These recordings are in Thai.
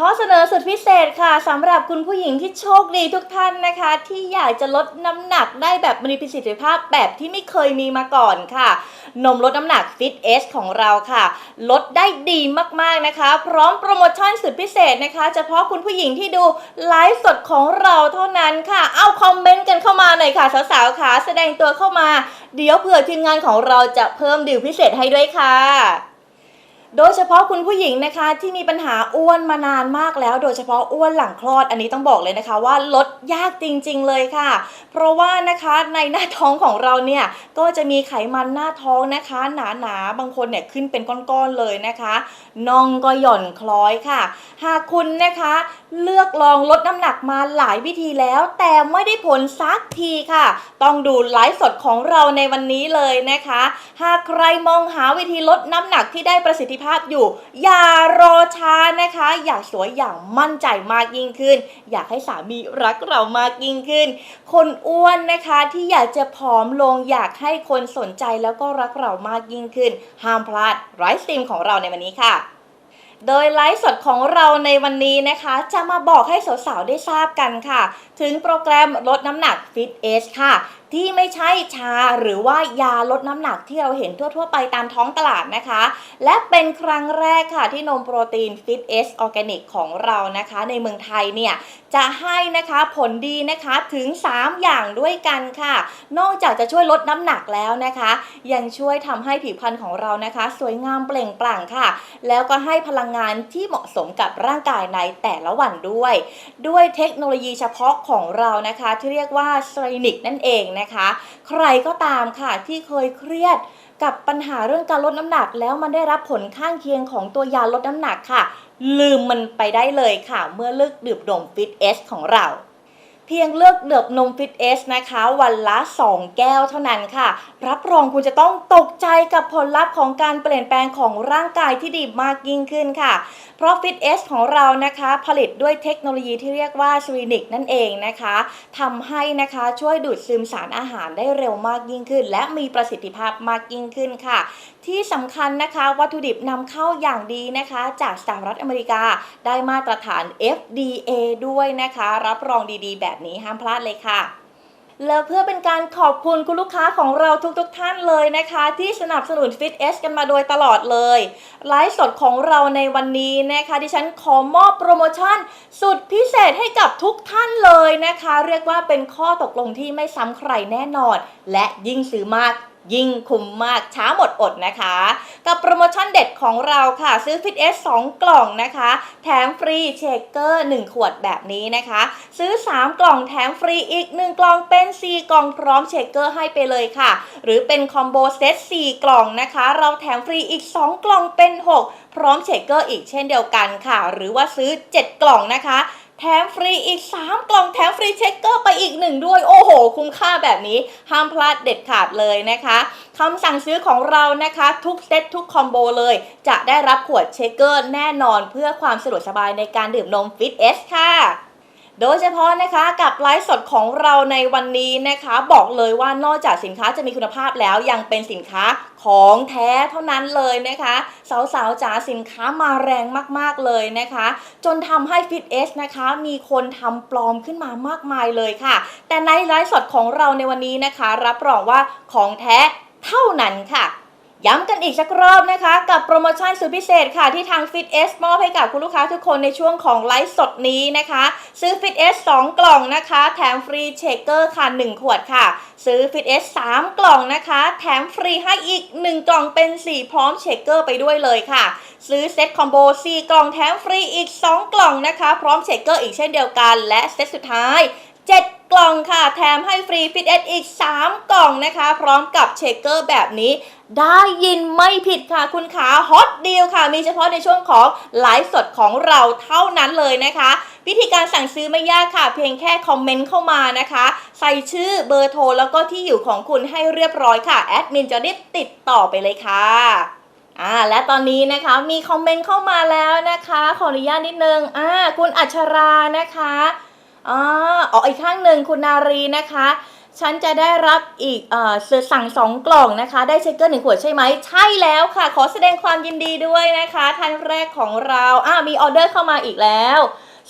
ขอเสนอสุดพิเศษค่ะสำหรับคุณผู้หญิงที่โชคดีทุกท่านนะคะ ที่อยากจะลดน้ำหนักได้แบบมีประสิทธิภาพแบบที่ไม่เคยมีมาก่อนค่ะ นมลดน้ำหนัก Fit S ของเราค่ะ ลดได้ดีมากๆนะคะ พร้อมโปรโมชั่นสุดพิเศษนะคะ เฉพาะคุณผู้หญิงที่ดูไลฟ์สดของเราเท่านั้นค่ะ เอาคอมเมนต์กันเข้ามาหน่อยค่ะ สาวๆค่ะแสดงตัวเข้ามา เดี๋ยวเผื่อทีมงานของเราจะเพิ่มดิวพิเศษให้ด้วยค่ะ โดยเฉพาะคุณผู้หญิงนะคะที่มีปัญหาอ้วนมานานมากแล้ว โดยเฉพาะอ้วนหลังคลอดอันนี้ต้องบอกเลยนะคะว่าลดยากจริง ๆ เลยค่ะ เพราะว่านะคะในหน้าท้องของเราเนี่ยก็จะมีไขมันหน้าท้องนะคะ หนาๆบางคนเนี่ยขึ้นเป็นก้อนๆเลยนะคะน่องก็หย่อนคล้อยค่ะ หากคุณนะคะเลือกลองลดน้ำหนักมาหลายวิธีแล้ว แต่ไม่ได้ผลสักทีค่ะ ต้องดูไลฟ์สดของเราในวันนี้เลยนะคะ หากใครมองหาวิธีลดน้ำหนักที่ได้ประสิทธิภาพอยู่ อย่ารอช้านะคะ อยากสวยอย่างมั่นใจมากยิ่งขึ้น อยากให้สามีรักเรามากยิ่งขึ้น คนอ้วนนะคะที่อยากจะผอมลงอยากให้คนสนใจแล้วก็รักเรามากยิ่งขึ้น ห้ามพลาดไลฟ์สตรีมของเราในวันนี้ค่ะ โดยไลฟ์สดของเราในวันนี้นะคะ จะมาบอกให้สาวๆ ได้ทราบกันค่ะ ถึงโปรแกรมลดน้ำหนัก Fit Age ค่ะ ที่ไม่ใช่ชาหรือว่ายาลดน้ำหนักที่เราเห็นทั่ว ๆ ไปตามท้องตลาดนะคะ และเป็นครั้งแรกค่ะที่นมโปรตีน Fit S Organic ของเรานะคะ ในเมืองไทยเนี่ยจะให้นะคะผลดีนะคะถึง 3 อย่างด้วยกันค่ะ นอกจากจะช่วยลดน้ำหนักแล้วนะคะ ยังช่วยทำให้ผิวพรรณของเรานะคะ สวยงามเปล่งปลั่งค่ะ แล้วก็ให้พลังงานที่เหมาะสมกับร่างกายในแต่ละวันด้วย ด้วยเทคโนโลยีเฉพาะของเรานะคะ ที่เรียกว่าสไตรนิกนั่นเองนะคะใครก็ตามค่ะที่เคยเครียดกับปัญหาเรื่องการลดน้ำหนัก แล้วมันได้รับผลข้างเคียงของตัวยาลดน้ำหนักค่ะ ลืมมันไปได้เลยค่ะ เมื่อเลือกดื่มดมฟิตเอสของเรา เพียงเลือกเดือบนมฟิตเอสนะคะ วันละ 2 แก้วเท่านั้นค่ะ รับรองคุณจะต้องตกใจกับผลลัพธ์ของการเปลี่ยนแปลงของร่างกายที่ดีมากยิ่งขึ้นค่ะ เพราะฟิตเอสของเรานะคะ ผลิตด้วยเทคโนโลยีที่เรียกว่าสวีนิกนั่นเองนะคะทำให้นะคะช่วยดูดซึมสารอาหารได้เร็วมากยิ่งขึ้น และมีประสิทธิภาพมากยิ่งขึ้นค่ะ ที่สำคัญนะคะวัตถุดิบนำเข้าอย่างดีนะคะ จากสหรัฐอเมริกาได้มาตรฐาน FDA ด้วยนะคะ รับรองดีๆ แบบนี้ห้ามพลาดเลยค่ะแล้วเพื่อเป็นการขอบคุณคุณลูกค้าของเราทุกๆทท่านเลยนะคะ ที่สนับสนุน Fit S กันมาโดยตลอดเลย ไลฟ์สดของเราในวันนี้นะคะ ดิฉันขอมอบโปรโมชั่น สุดพิเศษให้กับทุกท่านเลยนะคะ เรียกว่าเป็นข้อตกลงที่ไม่ซ้ำใครแน่นอน และยิ่งซื้อมาก ยิ่งคุ้มมากช้าหมดอดนะคะ กับโปรโมชั่นเด็ดของเราค่ะ ซื้อ Fit S 2กล่องนะคะ แถมฟรีเชคเกอร์ 1 ขวดแบบนี้นะคะ ซื้อ 3 กล่องแถมฟรีอีก 1 กล่องเป็น 4 กล่องพร้อมเชคเกอร์ให้ไปเลยค่ะ หรือเป็นคอมโบเซต4 กล่องนะคะ เราแถมฟรีอีก 2 กล่องเป็น 6 พร้อมเชคเกอร์อีกเช่นเดียวกันค่ะ หรือว่าซื้อ 7 กล่องนะคะ แถมฟรีอีก 3 กล่องแถมฟรีเช็คเกอร์ไปอีก1ด้วย โอ้โห คุ้มค่าแบบนี้ ห้ามพลาดเด็ดขาดเลยนะคะคำสั่งซื้อของเรานะคะ ทุกเซตทุกคอมโบเลย จะได้รับขวดเชคเกอร์แน่นอนเพื่อความสะดวกสบายในการดื่มนมฟิตเอสค่ะ โดยเฉพาะนะคะกับไลฟ์สดของเราในวันนี้นะคะ บอกเลยว่านอกจากสินค้าจะมีคุณภาพแล้วยังเป็นสินค้าของแท้เท่านั้นเลยนะคะ สาวๆจ๋าสินค้ามาแรงมากๆเลยนะคะ จนทำให้ Fit S นะคะ มีคนทำปลอมขึ้นมามากมายเลยค่ะ แต่ในไลฟ์สดของเราในวันนี้นะคะ รับรองว่าของแท้เท่านั้นค่ะ ย้ำกันอีกสักรอบนะคะ กับโปรโมชั่นสุดพิเศษค่ะที่ทาง Fit S มอบให้กับคุณลูกค้าทุกคนในช่วงของไลฟ์สดนี้นะคะ ซื้อ Fit S 2 กล่องนะคะ แถมฟรีเชคเกอร์ค่ะ 1 ขวดค่ะ ซื้อ Fit S 3 กล่องนะคะ แถมฟรีให้อีก 1 กล่องเป็น 4 พร้อมเชคเกอร์ไปด้วยเลยค่ะ ซื้อเซ็ตคอมโบ4กล่องแถมฟรีอีก 2 กล่องนะคะ พร้อมเชคเกอร์อีกเช่นเดียวกัน และเซตสุดท้าย 7 กล่องค่ะ แถมให้ฟรีฟิตเอสอีก 3 กล่องนะคะ พร้อมกับเชคเกอร์แบบนี้ ได้ยินไม่ผิดค่ะคุณขาฮอตดีลค่ะ มีเฉพาะในช่วงของไลฟ์สดของเราเท่านั้นเลยนะคะ วิธีการสั่งซื้อไม่ยากค่ะ เพียงแค่คอมเมนต์เข้ามานะคะ ใส่ชื่อเบอร์โทรแล้วก็ที่อยู่ของคุณให้เรียบร้อยค่ะแอดมินจะรีบติดต่อไปเลยค่ะอ่าและตอนนี้นะคะมีคอมเมนต์เข้ามาแล้วนะคะ ขออนุญาตนิดนึงอ่าคุณอัชรานะคะ อ่าอ๋ออีกข้างหนึ่งคุณนารีนะคะฉันจะได้รับอีกเอ่อสั่งสองกล่องนะคะ ได้เชคเกอร์หนึ่งขวดใช่ไหม ใช่แล้วค่ะ ขอแสดงความยินดีด้วยนะคะ ท่านแรกของเรา อ่ามีออเดอร์เข้ามาอีกแล้ว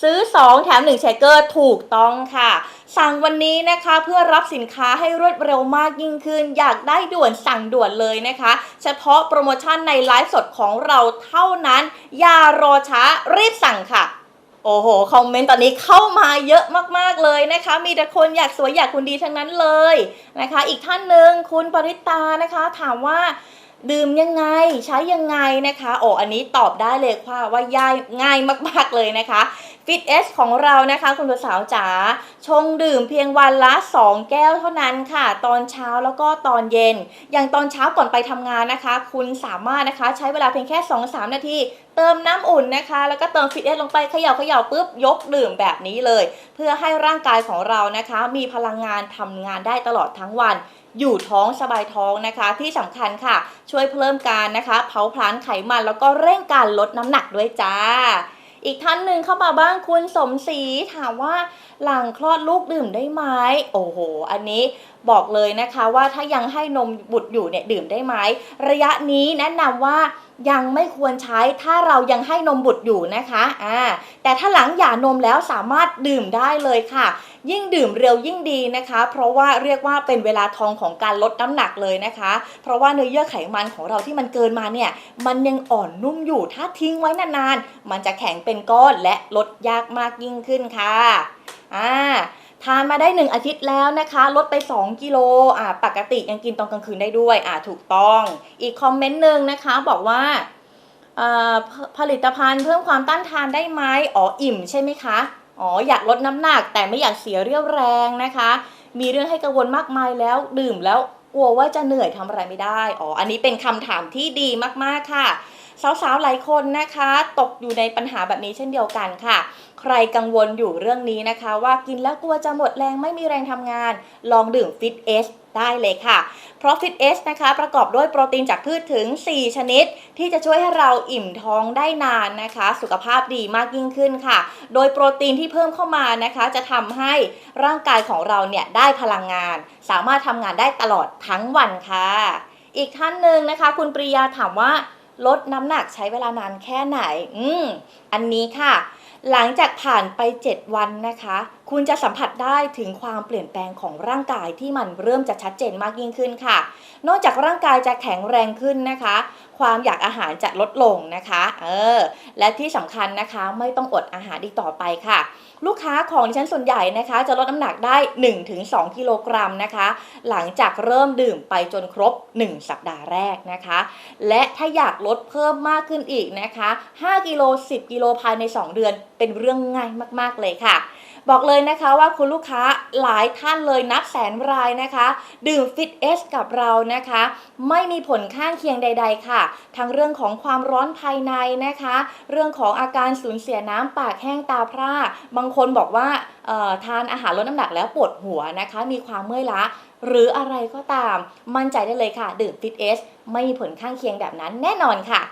ซื้อ 2 แถม1เชคเกอร์ถูกต้องค่ะ สั่งวันนี้นะคะเพื่อรับสินค้าให้รวดเร็วมากยิ่งขึ้น อยากได้ด่วนสั่งด่วนเลยนะคะ เฉพาะโปรโมชั่นในไลฟ์สดของเราเท่านั้น อย่ารอช้ารีบสั่งค่ะ โอ้โห คอมเมนต์ตอนนี้เข้ามาเยอะมากๆเลยนะคะ มีแต่คนอยากสวยอยากคุณดีทั้งนั้นเลยนะคะ อีกท่านหนึ่งคุณปริตานะคะ ถามว่าดื่มยังไงใช้ยังไงนะคะ โอ้อันนี้ตอบได้เลยค่ะว่าย่ายง่ายมากๆเลยนะคะ ฟิตเอสของเรานะคะคุณสาวจ๋าชงดื่มเพียงวันละ 2 แก้วเท่านั้นค่ะ ตอนเช้าแล้วก็ตอนเย็น อย่างตอนเช้าก่อนไปทำงานนะคะ คุณสามารถนะคะใช้เวลาเพียงแค่ 2-3 นาทีเติมน้ำอุ่นนะคะ แล้วก็เติมฟิตเอสลงไปเขย่าเขย่าปุ๊บยกดื่มแบบนี้เลย เพื่อให้ร่างกายของเรานะคะ มีพลังงานทำงานได้ตลอดทั้งวัน อยู่ท้องสบายท้องนะคะ ที่สำคัญค่ะ ช่วยเพิ่มการนะคะ เผาผลาญไขมันแล้วก็เร่งการลดน้ำหนักด้วยจ้า อีกท่านหนึ่งเข้ามาบ้างคุณสมศรีถามว่าหลังคลอดลูกดื่มได้ไหมโอ้โห อันนี้ บอกเลยนะคะว่าถ้ายังให้นมบุตรอยู่เนี่ยดื่มได้ไหมระยะนี้แนะนำว่ายังไม่ควรใช้ถ้าเรายังให้นมบุตรอยู่นะคะอ่าแต่ถ้าหลังหย่านมแล้วสามารถดื่มได้เลยค่ะ ยิ่งดื่มเร็วยิ่งดีนะคะ เพราะว่าเรียกว่าเป็นเวลาทองของการลดน้ำหนักเลยนะคะ เพราะว่าเนื้อเยื่อไขมันของเราที่มันเกินมาเนี่ยมันยังอ่อนนุ่มอยู่ถ้าทิ้งไว้นานๆมันจะแข็งเป็นก้อนและลดยากมากยิ่งขึ้นค่ะอ่า ทานมาได้ 1 อาทิตย์แล้วนะคะ ลดไป 2 กิโลอ่าปกติยังกินตอนกลางคืนได้ด้วยอ่าถูกต้อง อีกคอมเมนต์หนึ่งนะคะบอกว่าอ่อผลิตภัณฑ์เพิ่มความต้านทานได้ไหมอ๋ออิ่มใช่ไหมคะ อ๋ออยากลดน้ำหนักแต่ไม่อยากเสียเรี่ยวแรงนะคะ มีเรื่องให้กังวลมากมายแล้วดื่มแล้วกลัวว่าจะเหนื่อยทำอะไรไม่ได้ อ๋ออันนี้เป็นคำถามที่ดีมากๆค่ะ สาวๆหลายคนนะคะ ตกอยู่ในปัญหาแบบนี้เช่นเดียวกันค่ะ ใครกังวลอยู่เรื่องนี้นะคะ ว่ากินแล้วกลัวจะหมดแรงไม่มีแรงทำงาน ลองดื่มฟิตเอสได้เลยค่ะ เพราะฟิตเอสนะคะประกอบด้วยโปรตีนจากพืชถึง 4 ชนิด ที่จะช่วยให้เราอิ่มท้องได้นานนะคะ สุขภาพดีมากยิ่งขึ้นค่ะ โดยโปรตีนที่เพิ่มเข้ามานะคะ จะทำให้ร่างกายของเราเนี่ยได้พลังงาน สามารถทำงานได้ตลอดทั้งวันค่ะ อีกท่านหนึ่งนะคะ คุณปริยาถามว่า ลดน้ำหนักใช้เวลานานแค่ไหน อืม อันนี้ค่ะ หลังจากผ่านไป 7 วันนะคะ คุณจะสัมผัสได้ถึงความเปลี่ยนแปลงของร่างกายที่มันเริ่มจะชัดเจนมากยิ่งขึ้นค่ะ นอกจากร่างกายจะแข็งแรงขึ้นนะคะความอยากอาหารจะลดลงนะคะเออและที่สำคัญนะคะไม่ต้องอดอาหารอีกต่อไปค่ะ ลูกค้าของดิฉันส่วนใหญ่นะคะ จะลดน้ำหนักได้ 1-2 กิโลกรัมนะคะ หลังจากเริ่มดื่มไปจนครบ 1 สัปดาห์แรกนะคะ และถ้าอยากลดเพิ่มมากขึ้นอีกนะคะ 5 กิโล 10 กิโลภายใน 2 เดือนเป็นเรื่องง่ายมาก ๆ เลยค่ะ บอกเลยนะคะว่าคุณลูกค้าหลายท่านเลยนับแสนรายนะคะ ดื่มฟิตเอสกับเรานะคะ ไม่มีผลข้างเคียงใด ๆ ค่ะ ทั้งเรื่องของความร้อนภายในนะคะ เรื่องของอาการสูญเสียน้ำปากแห้งตาพร่า บางคนบอกว่าทานอาหารลดน้ำหนักแล้วปวดหัวนะคะ มีความเมื่อยล้าหรืออะไรก็ตาม มั่นใจได้เลยค่ะ ดื่มฟิตเอสไม่มีผลข้างเคียงแบบนั้นแน่นอนค่ะ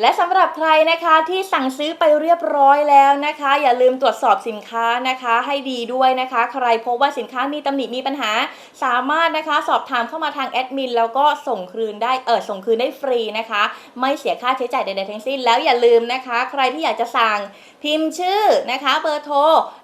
และสำหรับใครนะคะที่สั่งซื้อไปเรียบร้อยแล้วนะคะ อย่าลืมตรวจสอบสินค้านะคะให้ดีด้วยนะคะ ใครพบว่าสินค้ามีตำหนิมีปัญหา สามารถนะคะสอบถามเข้ามาทางแอดมินแล้วก็ส่งคืนได้เออส่งคืนได้ฟรีนะคะ ไม่เสียค่าใช้จ่ายใดๆทั้งสิ้น แล้วอย่าลืมนะคะ ใครที่อยากจะสั่งพิมพ์ชื่อนะคะเบอร์โทร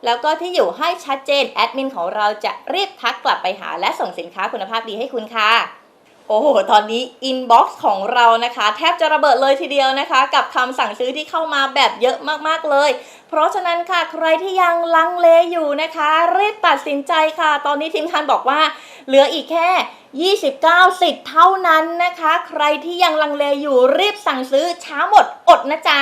แล้วก็ที่อยู่ให้ชัดเจนแอดมินของเราจะรีบทักกลับไปหา และส่งสินค้าคุณภาพดีให้คุณค่ะ โอ้โห ตอนนี้อินบ็อกซ์ของเรานะคะ แทบจะระเบิดเลยทีเดียวนะคะ กับคำสั่งซื้อที่เข้ามาแบบเยอะมากๆเลย เพราะฉะนั้นค่ะใครที่ยังลังเลอยู่นะคะรีบตัดสินใจค่ะ ตอนนี้ทีมงานบอกว่าเหลืออีกแค่ 29 สิทธิ์เท่านั้นนะคะ ใครที่ยังลังเลอยู่รีบสั่งซื้อช้าหมดอดนะจ๊ะ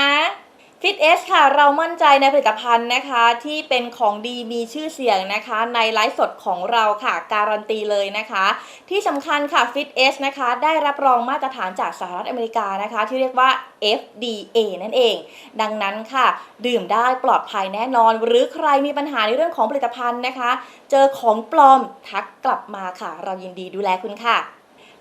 ฟิตเอสค่ะเรามั่นใจในผลิตภัณฑ์นะคะที่เป็นของดีมีชื่อเสียงนะคะ ในไลฟ์สดของเราค่ะ การันตีเลยนะคะ ที่สำคัญค่ะ Fit S นะคะได้รับรองมาตรฐานจากสหรัฐอเมริกานะคะ ที่เรียกว่า FDA นั่นเอง ดังนั้นค่ะ ดื่มได้ปลอดภัยแน่นอน หรือใครมีปัญหาในเรื่องของผลิตภัณฑ์นะคะ เจอของปลอมทักกลับมาค่ะ เรายินดีดูแลคุณค่ะ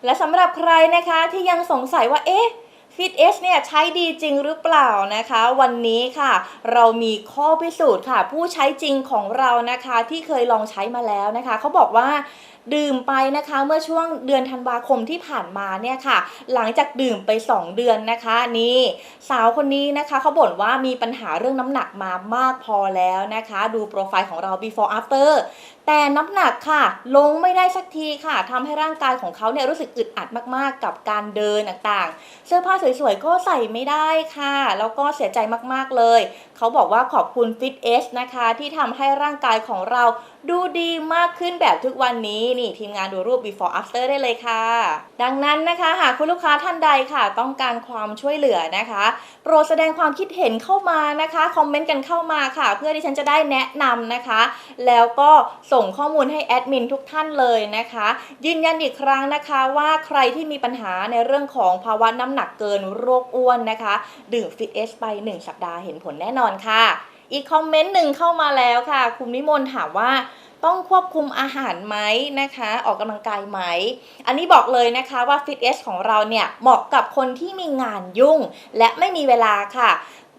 และสำหรับใครนะคะที่ยังสงสัยว่าเอ๊ะ Fit S เนี่ยใช้ดีจริงหรือเปล่านะคะ วันนี้ค่ะ เรามีข้อพิสูจน์ค่ะ ผู้ใช้จริงของเรานะคะที่เคยลองใช้มาแล้วนะคะเขาบอกว่า ดื่มไปนะคะเมื่อช่วงเดือนธันวาคมที่ผ่านมาเนี่ยค่ะ หลังจากดื่มไป 2 เดือนนะคะนี่สาวคนนี้นะคะเขาบ่นว่ามีปัญหาเรื่องน้ำหนักมามากพอแล้วนะคะ ดูโปรไฟล์ของเรา before after แต่น้ำหนักค่ะ ลงไม่ได้สักทีค่ะทำให้ร่างกายของเขาเนี่ยรู้สึกอึดอัดมากๆ กับการเดินต่างๆ เสื้อผ้าสวยๆ ก็ใส่ไม่ได้ค่ะ แล้วก็เสียใจมากๆเลย เขาบอกว่าขอบคุณ Fit S นะคะ ที่ทำให้ร่างกายของเราดูดีมากขึ้นแบบทุกวันนี้นี่ทีมงานดูรูป before after ได้เลยค่ะ ดังนั้นนะคะ หากคุณลูกค้าท่านใดค่ะ ต้องการความช่วยเหลือนะคะ โปรดแสดงความคิดเห็นเข้ามานะคะ คอมเมนต์กันเข้ามาค่ะ เพื่อที่ฉันจะได้แนะนำนะคะ แล้วก็ส่งข้อมูลให้แอดมินทุกท่านเลยนะคะ ยืนยันอีกครั้งนะคะว่าใครที่มีปัญหาในเรื่องของภาวะน้ำหนักเกินโรคอ้วนนะคะ ดื่มฟิตเอสไป 1 สัปดาห์เห็นผลแน่นอนค่ะ อีกคอมเมนต์หนึ่งเข้ามาแล้วค่ะ คุณนิมนต์ถามว่า ต้องควบคุมอาหารไหมนะคะ ออกกำลังกายไหม อันนี้บอกเลยนะคะว่าฟิตเอสของเราเนี่ยเหมาะกับคนที่มีงานยุ่ง และไม่มีเวลาค่ะ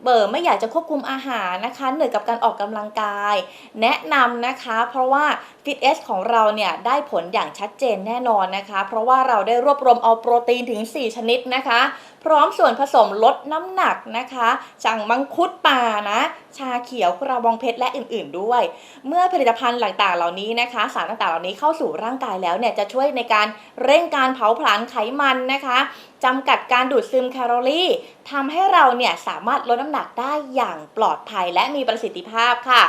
เบอร์ไม่อยากจะควบคุมอาหารนะคะเหนื่อยกับการออกกำลังกาย แนะนำนะคะ เพราะว่า Fit S ของเราเนี่ยได้ผลอย่างชัดเจนแน่นอนนะคะ เพราะว่าเราได้รวบรวมเอาโปรตีนถึง 4 ชนิดนะคะ พร้อมส่วนผสมลดน้ำหนักนะคะจังมังคุดป่านะ ชาเขียวกระบองเพชรและอื่นๆด้วย เมื่อผลิตภัณฑ์ต่างๆ เหล่านี้นะคะ สารต่างๆ เหล่านี้เข้าสู่ร่างกายแล้วเนี่ยจะช่วยในการเร่งการเผาผลาญไขมันนะคะจำกัดการดูดซึมแคลอรี่ทำให้เราเนี่ยสามารถลดน้ำหนักได้อย่างปลอดภัยและมีประสิทธิภาพค่ะ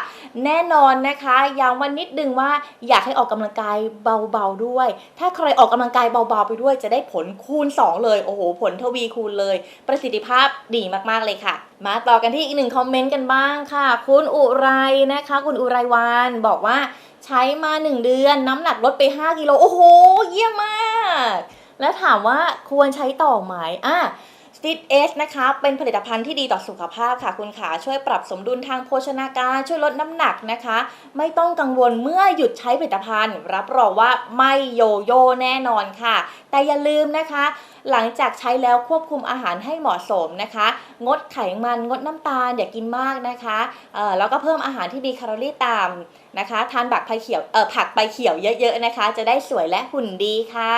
แน่นอนนะคะย้ำวันนิดนึงว่าอยากให้ออกกำลังกายเบาๆด้วย ถ้าใครออกกำลังกายเบาๆไปด้วยจะได้ผลคูณ 2 เลย โอ้โห ผลทวีคูณเลย ประสิทธิภาพดีมากๆเลยค่ะ มาต่อกันที่อีกหนึ่งคอมเมนต์กันบ้างค่ะ คุณอุไรนะคะ คุณอุไรวานบอกว่าใช้มา 1 เดือน น้ำหนักลดไป 5 กิโล โอ้โห เยี่ยมมาก แล้วถามว่าควรใช้ต่อไหมอะ Fit S นะคะ เป็นผลิตภัณฑ์ที่ดีต่อสุขภาพค่ะคุณขาช่วยปรับสมดุลทางโภชนาการช่วยลดน้ำหนักนะคะ ไม่ต้องกังวลเมื่อหยุดใช้ผลิตภัณฑ์ รับรองว่าไม่โยโย่แน่นอนค่ะ แต่อย่าลืมนะคะ หลังจากใช้แล้วควบคุมอาหารให้เหมาะสมนะคะ งดไขมันงดน้ำตาลอย่ากินมากนะคะเออแล้วก็เพิ่มอาหารที่มีแคลอรี่ต่ำนะคะ ทานบักใบเขียวเออผักใบเขียวเยอะๆนะคะ จะได้สวยและหุ่นดีค่ะ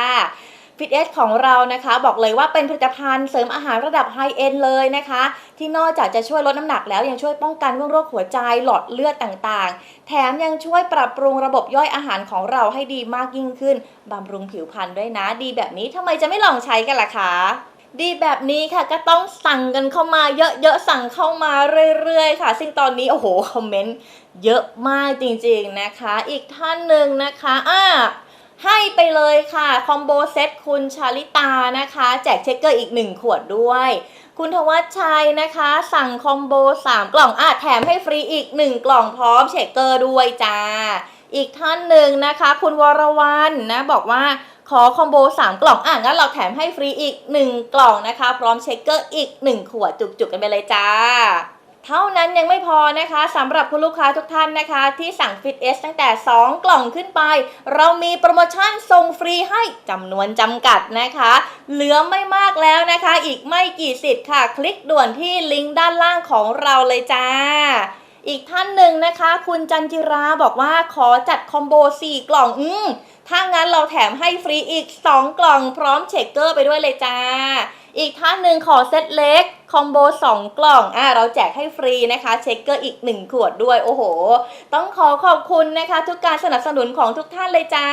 ฟิตเอสของเรานะคะ บอกเลยว่าเป็นผลิตภัณฑ์เสริมอาหารระดับไฮเอ็นเลยนะคะ ที่นอกจากจะช่วยลดน้ำหนักแล้วยังช่วยป้องกันเรื่องโรคหัวใจหลอดเลือดต่างๆ แถมยังช่วยปรับปรุงระบบย่อยอาหารของเราให้ดีมากยิ่งขึ้นบำรุงผิวพรรณด้วยนะ ดีแบบนี้ทำไมจะไม่ลองใช้กันล่ะคะดีแบบนี้ค่ะก็ต้องสั่งกันเข้ามาเยอะๆสั่งเข้ามาเรื่อยๆ ค่ะ ซึ่งตอนนี้โอ้โหคอมเมนต์เยอะมากจริงๆนะคะ อีกท่านหนึ่งนะคะอ่า ให้ไปเลยค่ะ คอมโบเซตคุณชาลิตานะคะ แจกเช็คเกอร์อีก 1 ขวดด้วย คุณทวัชชัยนะคะ สั่งคอมโบ 3 กล่องอะแถมให้ฟรีอีก 1 กล่องพร้อมเช็คเกอร์ด้วยจ้า อีกท่านหนึ่งนะคะ คุณวรวันนะบอกว่าขอคอมโบ 3 กล่องอะงั้นเราแถมให้ฟรีอีก 1 กล่องนะคะ พร้อมเช็คเกอร์อีก 1 ขวดจุกๆกันไปเลยจ้า เท่านั้นยังไม่พอนะคะสำหรับคุณลูกค้าทุกท่านนะคะ ที่สั่ง Fit S ตั้งแต่ 2 กล่องขึ้นไป เรามีโปรโมชั่นส่งฟรีให้จำนวนจำกัดนะคะ เหลือไม่มากแล้วนะคะ อีกไม่กี่สิทธิ์ค่ะ คลิกด่วนที่ลิงก์ด้านล่างของเราเลยจ้าอีกท่านหนึ่งนะคะ คุณจันจิราบอกว่าขอจัดคอมโบ 4 กล่อง อืมถ้างั้นเราแถมให้ฟรีอีก 2 กล่องพร้อมเช็คเกอร์ไปด้วยเลยจ้า อีกท่านหนึ่งขอเซตเล็ก คอมโบ2 กล่องอ่าเราแจกให้ฟรีนะคะเช็คเกอร์อีก 1 ขวดด้วยโอ้โห ต้องขอขอบคุณนะคะ ทุกการสนับสนุนของทุกท่านเลยจ้า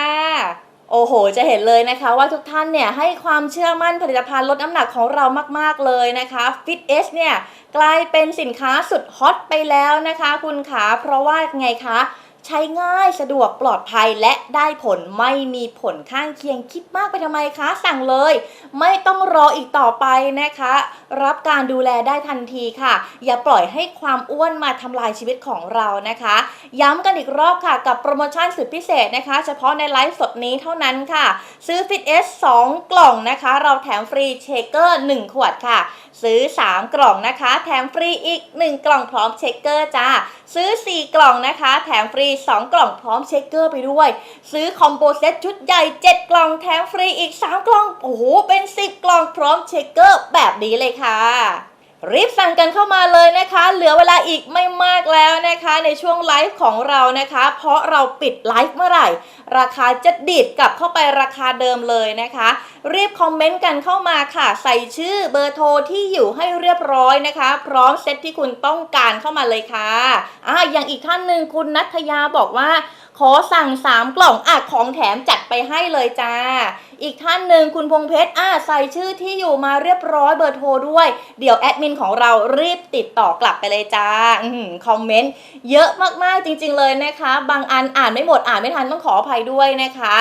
โอ้โห จะเห็นเลยนะคะว่าทุกท่านเนี่ยให้ความเชื่อมั่นผลิตภัณฑ์ลดน้ำหนักของเรามาก ๆ เลยนะคะ Fit S เนี่ยกลายเป็นสินค้าสุดฮอตไปแล้วนะคะ คุณขาเพราะว่าไงคะ ใช้ง่ายสะดวกปลอดภัยและได้ผลไม่มีผลข้างเคียงคิดมากไปทำไมคะ สั่งเลย ไม่ต้องรออีกต่อไปนะคะ รับการดูแลได้ทันทีค่ะ อย่าปล่อยให้ความอ้วนมาทำลายชีวิตของเรานะคะ ย้ำกันอีกรอบค่ะกับโปรโมชั่นสุดพิเศษนะคะ เฉพาะในไลฟ์สดนี้เท่านั้นค่ะ ซื้อ Fit S 2กล่องนะคะ เราแถมฟรีเชคเกอร์ 1 ขวดค่ะ ซื้อ 3 กล่องนะคะ แถมฟรีอีก 1 กล่องพร้อมเชคเกอร์จ้าซื้อ 4 กล่องนะคะ แถมฟรี2 กล่องพร้อมเชคเกอร์ไปด้วย ซื้อคอมโบเซตชุดใหญ่ 7 กล่องแถมฟรีอีก 3 กล่อง โอ้โห เป็น 10 กล่องพร้อมเชคเกอร์แบบนี้เลยค่ะ รีบสั่งกันเข้ามาเลยนะคะ เหลือเวลาอีกไม่มากแล้วนะคะ ในช่วงไลฟ์ของเรานะคะ เพราะเราปิดไลฟ์เมื่อไหร่ ราคาจะดีดกลับเข้าไปราคาเดิมเลยนะคะ รีบคอมเมนต์กันเข้ามาค่ะ ใส่ชื่อเบอร์โทรที่อยู่ให้เรียบร้อยนะคะ พร้อมเซตที่คุณต้องการเข้ามาเลยค่ะอ่าอย่างอีกท่านหนึ่งคุณนัทยาบอกว่า ขอสั่ง3กล่องอะของแถมจัดไปให้เลยจ้า อีกท่านหนึ่งคุณพงเพชรอะใส่ชื่อที่อยู่มาเรียบร้อยเบอร์โทรด้วย เดี๋ยวแอดมินของเรารีบติดต่อกลับไปเลยจ้าอคอมเมนต์เยอะมากๆจริง ๆ เลยนะคะ บางอันอ่านไม่หมดอ่านไม่ทันต้องขออภัยด้วยนะคะ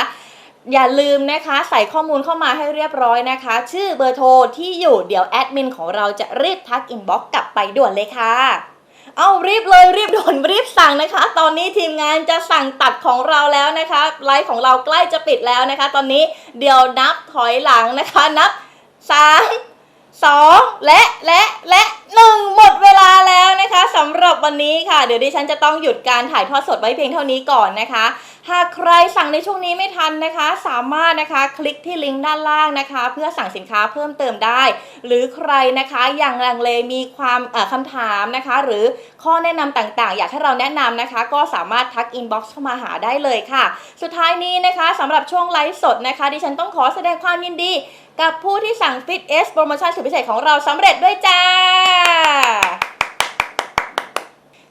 อย่าลืมนะคะใส่ข้อมูลเข้ามาให้เรียบร้อยนะคะ ชื่อเบอร์โทรที่อยู่เดี๋ยวแอดมินของเราจะรีบทักอินบ็อกซ์กลับไปด่วนเลยค่ะ เอารีบเลยรีบด่วนรีบสั่งนะคะ ตอนนี้ทีมงานจะสั่งตัดของเราแล้วนะคะไลฟ์ของเราใกล้จะปิดแล้วนะคะ ตอนนี้เดี๋ยวนับถอยหลังนะคะนับสามสองและและและหนึ่งหมดเวลาแล้วนะคะสำหรับวันนี้ค่ะ เดี๋ยวดิฉันจะต้องหยุดการถ่ายทอดสดไว้เพียงเท่านี้ก่อนนะคะ หากใครสั่งในช่วงนี้ไม่ทันนะคะ สามารถนะคะคลิกที่ลิงก์ด้านล่างนะคะ เพื่อสั่งสินค้าเพิ่มเติมได้ หรือใครนะคะยังลังเลมีความเอ่อคำถามนะคะ หรือข้อแนะนำต่างๆ อยากให้เราแนะนำนะคะ ก็สามารถทักอินบ็อกซ์เข้ามาหาได้เลยค่ะ สุดท้ายนี้นะคะสำหรับช่วงไลฟ์สดนะคะ ดิฉันต้องขอแสดงความยินดี กับผู้ที่สั่ง Fit S โปรโมชั่นสุดพิเศษของเราสำเร็จด้วยจ้า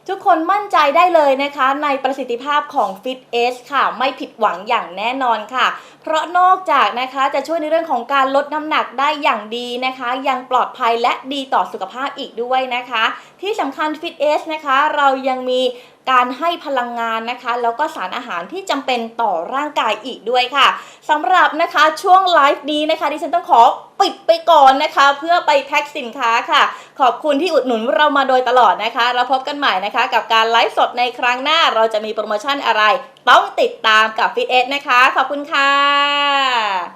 ทุกคนมั่นใจได้เลยนะคะในประสิทธิภาพของ Fit S ค่ะ ไม่ผิดหวังอย่างแน่นอนค่ะ เพราะนอกจากนะคะจะช่วยในเรื่องของการลดน้ำหนักได้อย่างดีนะคะ ยังปลอดภัยและดีต่อสุขภาพอีกด้วยนะคะ ที่สำคัญ Fit S นะคะ เรายังมี การให้พลังงานนะคะ แล้วก็สารอาหารที่จำเป็นต่อร่างกายอีกด้วยค่ะสำหรับนะคะช่วงไลฟ์นี้นะคะดิฉันต้องขอปิดไปก่อนนะคะ เพื่อไปแพ็คสินค้าค่ะ ขอบคุณที่อุดหนุนเรามาโดยตลอดนะคะแล้วพบกันใหม่นะคะ กับการไลฟ์สดในครั้งหน้าเราจะมีโปรโมชั่นอะไร ต้องติดตามกับ Fit นะคะ ขอบคุณค่ะ